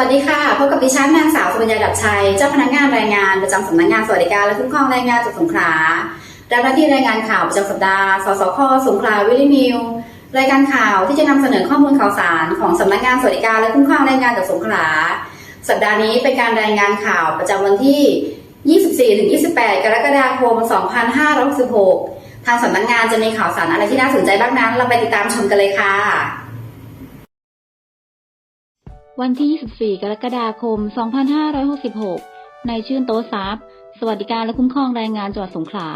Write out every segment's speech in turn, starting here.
วัสดีค่ะ พบกับดิฉันนางสาวสุบัญญาดับชัย เจ้าพนักงานรายงานประจำสำนักงานสวัสดิการและคุ้มครองแรงงานจังหวัดสงขลา รับหน้าที่รายงานข่าวประจำสัปดาห์ สสค สงขลาวิลลี่นิว รายการข่าวที่จะนำเสนอข้อมูลข่าวสารของสำนักงานสวัสดิการและคุ้มครองแรงงานจังหวัดสงขลา สัปดาห์นี้เป็นการรายงานข่าวประจำวันที่ 24-28 กรกฎาคม 2566 ทางสำนักงานจะมีข่าวสารอะไรที่น่าสนใจบ้างนั้น เราไปติดตามชมกันเลยค่ะ วันที่ 24 กรกฎาคม 2566นายชื่นโตทรัพย์สวัสดิการและคุ้มครองแรงงานจังหวัดสงขลา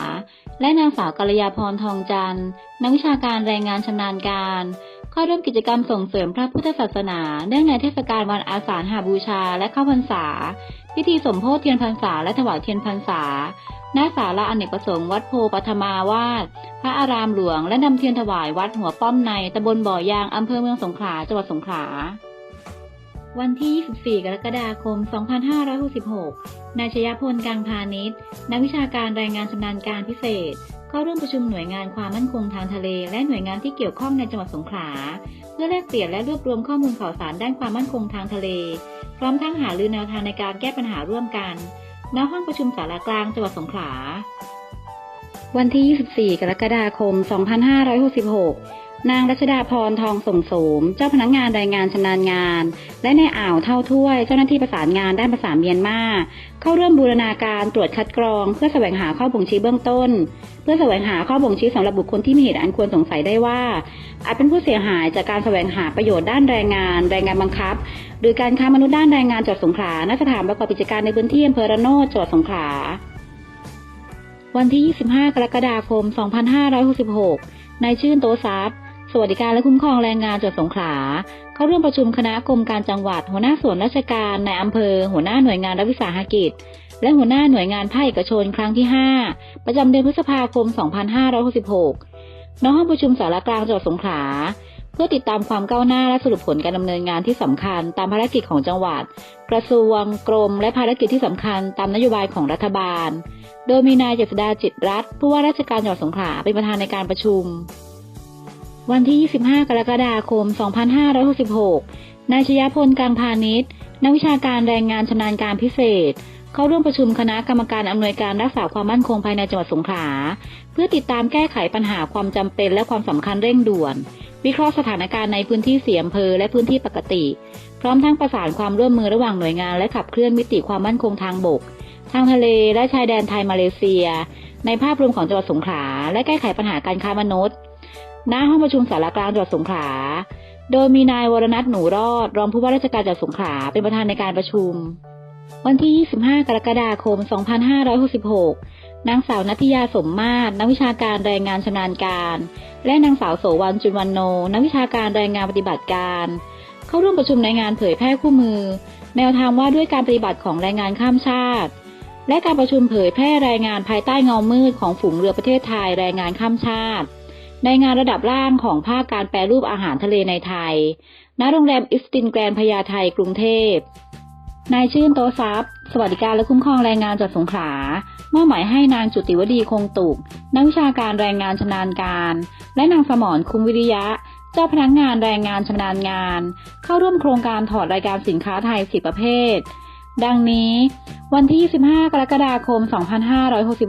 และนางสาวกัลยาพรทองจันทร์นักวิชาการแรงงานชำนาญการเข้าร่วมกิจกรรมส่งเสริมพระพุทธศาสนา เนื่องในเทศกาลวันอาสาฬหบูชาและเข้าพรรษา พิธีสมโพธิเทียนพรรษาและถวายเทียนพรรษาณศาลาอเนกประสงค์วัดโพปฐมาวาสพระอารามหลวงและนำเทียนถวายวัดหัวป้อมในตำบลบ่อยางอำเภอเมืองสงขลาจังหวัดสงขลา วันที่ 24 กรกฎาคม 2566 นายชยพลกังพาณิชย์ นักวิชาการแรงงานชำนาญการพิเศษ เข้าร่วมประชุมหน่วยงานความมั่นคงทางทะเล และหน่วยงานที่เกี่ยวข้องในจังหวัดสงขลา เพื่อแลกเปลี่ยนและรวบรวมข้อมูลข่าวสารด้านความมั่นคงทางทะเล พร้อมทั้งหารือแนวทางในการแก้ปัญหาร่วมกัน ณ ห้องประชุมสารกลางจังหวัดสงขลา วันที่ 24 กรกฎาคม 2566 นางรัชดาพรทองส่งโสม เจ้าพนักงานรายงานชำนาญงาน และในอ่าวเท่าถ้วย เจ้าหน้าที่ประสานงานด้านภาษาเมียนมา เข้าร่วมบูรณาการตรวจคัดกรอง เพื่อแสวงหาข้อบ่งชี้เบื้องต้น เพื่อแสวงหาข้อบ่งชี้สำหรับบุคคลที่มีเหตุอันควรสงสัยได้ว่า อาจเป็นผู้เสียหายจากการแสวงหาประโยชน์ด้านแรงงาน แรงงานบังคับ หรือการค้ามนุษย์ด้านแรงงานจังหวัดสงขลาณสถานประกอบกิจการในพื้นที่อำเภอระโนดจังหวัดสงขลา วันที่ 25 กรกฎาคม 2566 นายชื่นโตทรัพย์สวัสดิการและคุ้มครองแรงงานจังหวัดสงขลา เข้าร่วมประชุมคณะกรมการจังหวัด หัวหน้าส่วนราชการในอำเภอ หัวหน้าหน่วยงานรัฐวิสาหกิจ และหัวหน้าหน่วยงานภาคเอกชนครั้งที่ 5 ประจำเดือนพฤษภาคม 2566 ณ ห้องประชุมสารกลางจังหวัดสงขลา เพื่อติดตามความก้าวหน้าและสรุปผลการดำเนินงานที่สำคัญ ตามภารกิจของจังหวัด กระทรวงกรม และภารกิจที่สำคัญ ตามนโยบายของรัฐบาล โดยมีนายเจษดาจิตรัตน์ผู้ว่าราชการจังหวัดสงขลาเป็นประธานในการประชุม วันที่ 25 กรกฎาคม 2566 นายชยพลกังพาณิชย์นักวิชาการแรงงานชำนาญการพิเศษเข้าร่วมประชุมคณะกรรมการอำนวยการรักษาความมั่นคงภายในจังหวัดสงขลาเพื่อติดตามแก้ไขปัญหาความจำเป็นและความสำคัญเร่งด่วน วิเคราะห์สถานการณ์ในพื้นที่เสียอำเภอและพื้นที่ปกติ พร้อมทั้งประสานความร่วมมือระหว่างหน่วยงานและขับเคลื่อนมิติความมั่นคงทางบก ทางทะเลและชายแดนไทยมาเลเซีย ในภาพรวมของจังหวัดสงขลาและแก้ไขปัญหาการค้ามนุษย์ณห้องประชุมสารกลางจังหวัดสงขลาโดยมีนายวรนัทหนูรอด รองผู้ว่าราชการจังหวัดสงขลาเป็นประธานในการประชุม วันที่ 25 กรกฎาคม 2566 นางสาวนัทยาสมมาตรนักวิชาการแรงงานชำนาญการ และนางสาวโสวรรณจุนวันโน นักวิชาการแรงงานปฏิบัติการ เข้าร่วมประชุมในงานเผยแพร่คู่มือ แนวทางว่าด้วยการปฏิบัติของแรงงานข้ามชาติ และการประชุมเผยแพร่รายงานภายใต้เงามืดของฝูงเรือประเทศไทยแรงงานข้ามชาติ ในงานระดับล่างของภาคการแปรรูปอาหารทะเลในไทย ณ โรงแรมอิสตินแกรนพญาไทกรุงเทพ นายชื่นโตทรัพย์สวัสดิการและคุ้มครองแรงงานจัดสงขลา มอบหมายให้นางจุติวดีคงตุก นักวิชาการแรงงานชำนาญการ และนางสมรคุ้มวิริยะ เจ้าพนักงานแรงงานชำนาญงาน เข้าร่วมโครงการถอดรายการสินค้าไทย10ประเภท ดังนี้ วันที่25กรกฎาคม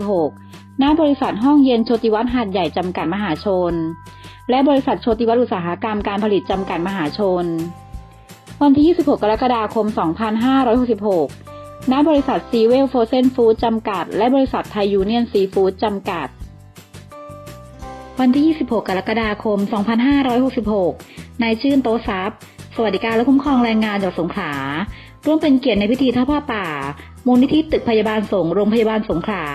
2566 ณ บริษัทห้องเย็นโชติวัฒน์หาดใหญ่จำกัดมหาชน และบริษัทโชติวัฒน์อุตสาหกรรมการผลิตจำกัดมหาชน วันที่ 26 กรกฎาคม 2566 ณบริษัทซีเวลโฟเซนฟู้ดจำกัด และบริษัทไทยยูเนียนซีฟู้ดจำกัด วันที่ 26 กรกฎาคม 2566 นายชื่นโตซับสวัสดิการและคุ้มครองแรงงานจังหวัดสงขลา ร่วมเป็นเกียรติในพิธีท่าผ้าป่า มูลนิธิตึกพยาบาลสงโรงพยาบาลสงขลา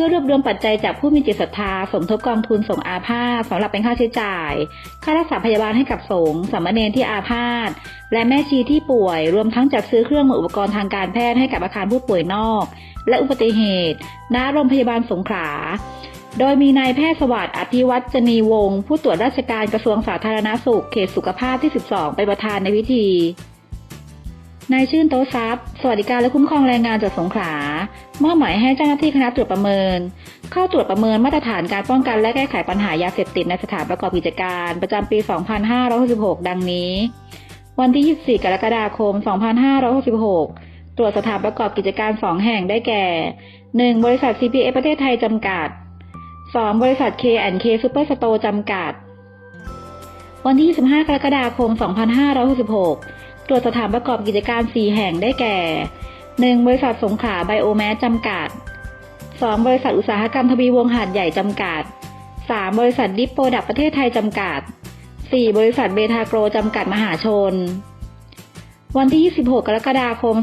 พื่อรวบรวมปัจจัยจากผู้มีจิตศรัทธา สมทบกองทุนส่งอาพาธสำหรับเป็นค่าใช้จ่าย ค่ารักษาพยาบาลให้กับสงฆ์สามเณรที่อาพาธและแม่ชีที่ป่วย รวมทั้งจัดซื้อเครื่องมืออุปกรณ์ทางการแพทย์ให้กับอาคารผู้ป่วยนอก และอุบัติเหตุณโรงพยาบาลสงขลาโดยมีนายแพทย์สวัสดิ์อภิวัจนีวงศ์ผู้ตรวจราชการกระทรวงสาธารณสุขเขตสุขภาพที่ 12 เป็นประธานในพิธี นายชื่นโตทรัพย์ สวัสดิการและคุ้มครองแรงงานจากสงขลามอบหมายให้เจ้าหน้าที่คณะตรวจประเมิน เข้าตรวจประเมินมาตรฐานการป้องกันและแก้ไขปัญหายาเสพติดในสถานประกอบกิจการ ประจำปี 2566 ดังนี้ วันที่ 24 กรกฎาคม 2566 ตรวจสถานประกอบกิจการ 2 แห่งได้แก่ 1. บริษัท CPF ประเทศไทยจำกัด 2. บริษัท K&K Superstore จำกัด วันที่ 25 กรกฎาคม 2566 ตรวจสถานประกอบกิจการ 4 แห่งได้แก่ 1. บริษัทสงขาไบโอแมสจำกัด 2. บริษัทอุตสาหกรรมทวีวงหาดใหญ่จำกัด 3. บริษัทดิปโปรดักประเทศไทยจำกัด 4. บริษัทเบทาโกรจำกัดมหาชน วันที่ 26 กรกฎาคม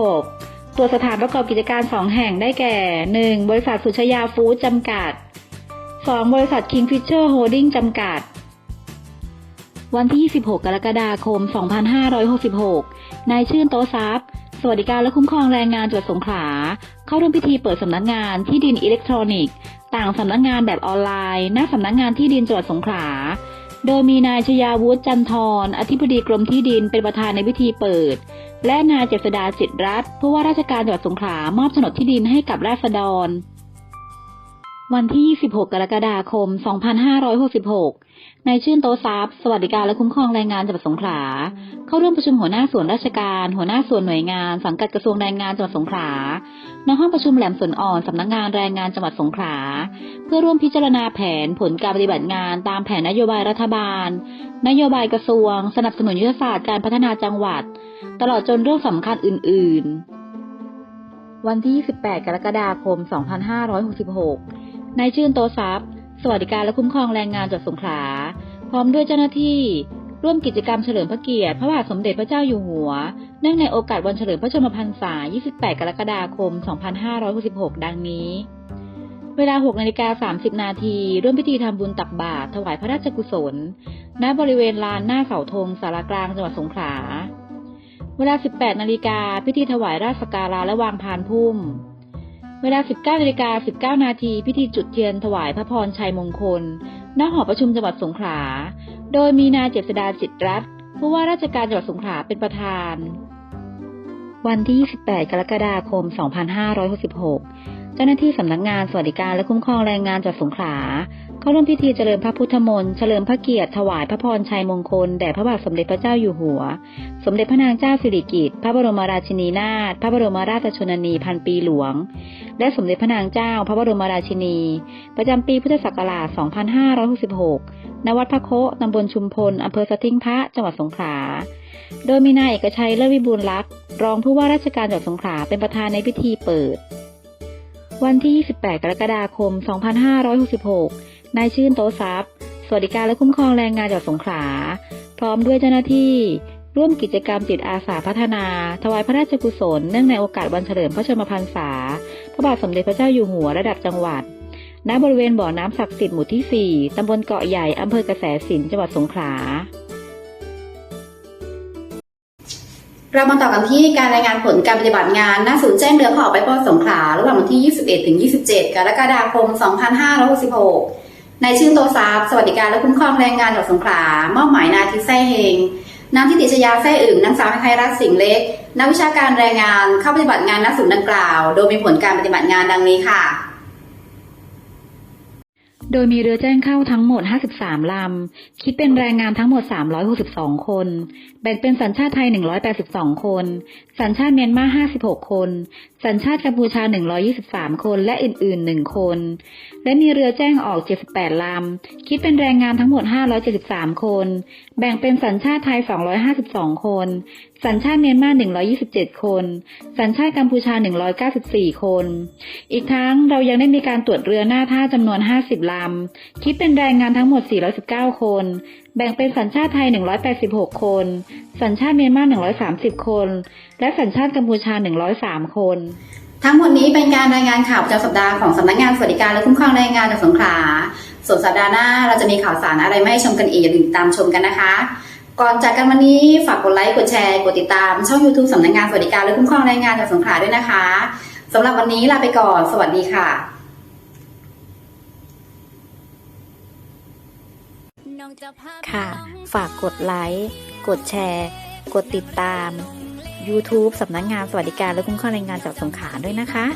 2566ตรวสถานประกอบกิจการ 2 แห่งได้แก่ 1. บริษัทสุชยาฟู้ดจำกัด 2. บริษัท Kingfisher Holding จำกัด วันที่ 26 กรกฎาคม 2566 นายชื่นโตทรัพย์สวัสดิการและคุ้มครองแรงงานจังหวัดสงขลา เข้าร่วมพิธีเปิดสำนักงานที่ดินอิเล็กทรอนิกส์ ต่างสำนักงานแบบออนไลน์ หน้าสำนักงานที่ดินจังหวัดสงขลา โดยมีนายชยาวุฒิจันทรอธิบดีกรมที่ดินเป็นประธานในพิธีเปิด และนายเจษดาจิตรรัตน์ผู้ว่าราชการจังหวัดสงขลามอบโฉนดที่ดินให้กับราษฎร วันที่ 26 กรกฎาคม 2566นายชื่นโตทรัพย์สวัสดิการและคุ้มครองแรงงานจังหวัดสงขลา เข้าร่วมประชุมหัวหน้าส่วนราชการ หัวหน้าส่วนหน่วยงาน สังกัดกระทรวงแรงงานจังหวัดสงขลา ณ ห้องประชุมแหลมสวนอ่อนสำนักงานแรงงานจังหวัดสงขลา เพื่อร่วมพิจารณาแผนผลการปฏิบัติงานตามแผนนโยบายรัฐบาล นโยบายกระทรวง สนับสนุนยุทธศาสตร์การพัฒนาจังหวัด ตลอดจนเรื่องสำคัญอื่น ๆ วันที่ 28 กรกฎาคม 2566 นายชื่นโตทรัพย์สวัสดิการและคุ้มครองแรงงานจังหวัดสงขลา พร้อมด้วยเจ้าหน้าที่ร่วมกิจกรรมเฉลิมพระเกียรติพระบาทสมเด็จพระเจ้าอยู่หัว เนื่องในโอกาสวันเฉลิมพระชนมพรรษา 28 กรกฎาคม 2566 ดังนี้ เวลา 6 นาฬิกา 30 นาที ร่วมพิธีทำบุญตักบาตรถวายพระราชกุศล ณ บริเวณลานหน้าเสาธงสารกลางจังหวัดสงขลา เวลา 18 นาฬิกาพิธีถวายราชสักการะและวางพานพุ่ม เวลา 19นาฬิกา19 นาทีพิธีจุดเทียนถวายพระพรชัยมงคล ณ หอประชุมจังหวัดสงขลา โดยมีนายเจษดาจิตรรัตน์ผู้ว่าราชการจังหวัดสงขลาเป็นประธาน วันที่ 28 กรกฎาคม 2566 เจ้าหน้าที่สำนักงานสวัสดิการและคุ้มครองแรงงานจังหวัดสงขลาเข้าร่วมพิธีเจริญพระพุทธมนต์เฉลิมพระเกียรติถวายพระพรชัยมงคลแด่พระบาทสมเด็จพระเจ้าอยู่หัว สมเด็จพระนางเจ้าสิริกิติ์พระบรมราชินีนาถพระบรมราชชนนีพันปีหลวง และสมเด็จพระนางเจ้าพระบรมราชินี ประจำปีพุทธศักราช 2566 ณ วัดพระโคตำบลชุมพลอำเภอสทิ้งพระจังหวัดสงขลาโดยมีนายเอกชัยเลิศวิบูลย์ลักษ์รองผู้ว่าราชการจังหวัดสงขลาเป็นประธานในพิธีเปิด วันที่ 28 กรกฎาคม 2566 นายชื่นโตทรัพย์ สวัสดิการและคุ้มครองแรงงานจังหวัดสงขลา พร้อมด้วยเจ้าหน้าที่ ร่วมกิจกรรมจิตอาสาพัฒนา ถวายพระราชกุศล เนื่องในโอกาสวันเฉลิมพระชนมพรรษา พระบาทสมเด็จพระเจ้าอยู่หัวระดับจังหวัด ณ บริเวณบ่อน้ำศักดิ์สิทธิ์หมู่ที่ 4 ตำบลเกาะใหญ่ อำเภอกระแสสิน จังหวัดสงขลา เรามาต่อกันที่การรายงานผลการปฏิบัติงานหน้าศูนย์แจ้งเรือขอไปปอสงขลาระหว่างวันที่ 21 ถึง 27 กรกฎาคม 2566 ในชื่นโตทรัพย์สวัสดิการและคุ้มครองแรงงานจังหวัดสงขลามอบหมายนายทิศไส้เฮงนางทิติชยาแซ่อึ่งนางสาวไทยรัตน์สิงห์เล็ก นักวิชาการแรงงานเข้าปฏิบัติงานณศูนย์ดังกล่าว โดยมีผลการปฏิบัติงานดังนี้ค่ะ โดยมีเรือแจ้งเข้าทั้งหมด 53 ลำ คิดเป็นแรงงานทั้งหมด 362 คน แบ่งเป็นสัญชาติไทย 182 คน สัญชาติเมียนมา 56 คน สัญชาติกัมพูชา 123 คน และอื่น ๆ 1 คน และมีเรือแจ้งออก 78 ลำ คิดเป็นแรงงานทั้งหมด 573 คน แบ่งเป็นสัญชาติไทย 252 คนสัญชาติเมียนมา 127 คน สัญชาติกัมพูชา 194 คน อีกทั้งเรายังได้มีการตรวจเรือหน้าท่าจำนวน 50 ลำ คิดเป็นแรงงานทั้งหมด 419 คน แบ่งเป็นสัญชาติไทย 186 คน สัญชาติเมียนมา 130 คน และสัญชาติกัมพูชา 103 คน ทั้งหมดนี้เป็นการรายงานข่าวประจำสัปดาห์ของสำนักงานสวัสดิการและคุ้มครองแรงงานจังหวัดสงขลา ส่วนสัปดาห์หน้าเราจะมีข่าวสารอะไรไมาให้ชมกันอีกอย่าลืมติดตามชมกันนะคะ ก่อนจากกันวันนี้ฝากกดไลค์กดแชร์กดติดตามช่อง YouTube สำนักงานสวัสดิการและคุ้มครองแรงงานจังหวัดสงขลาด้วยนะคะสำหรับวันนี้ลาไปก่อน สวัสดีค่ะ ค่ะ ฝากกดไลค์กดแชร์ กดติดตาม YouTube สำนักงานสวัสดิการและคุ้มครองแรงงานจากสงขลาด้วยนะคะ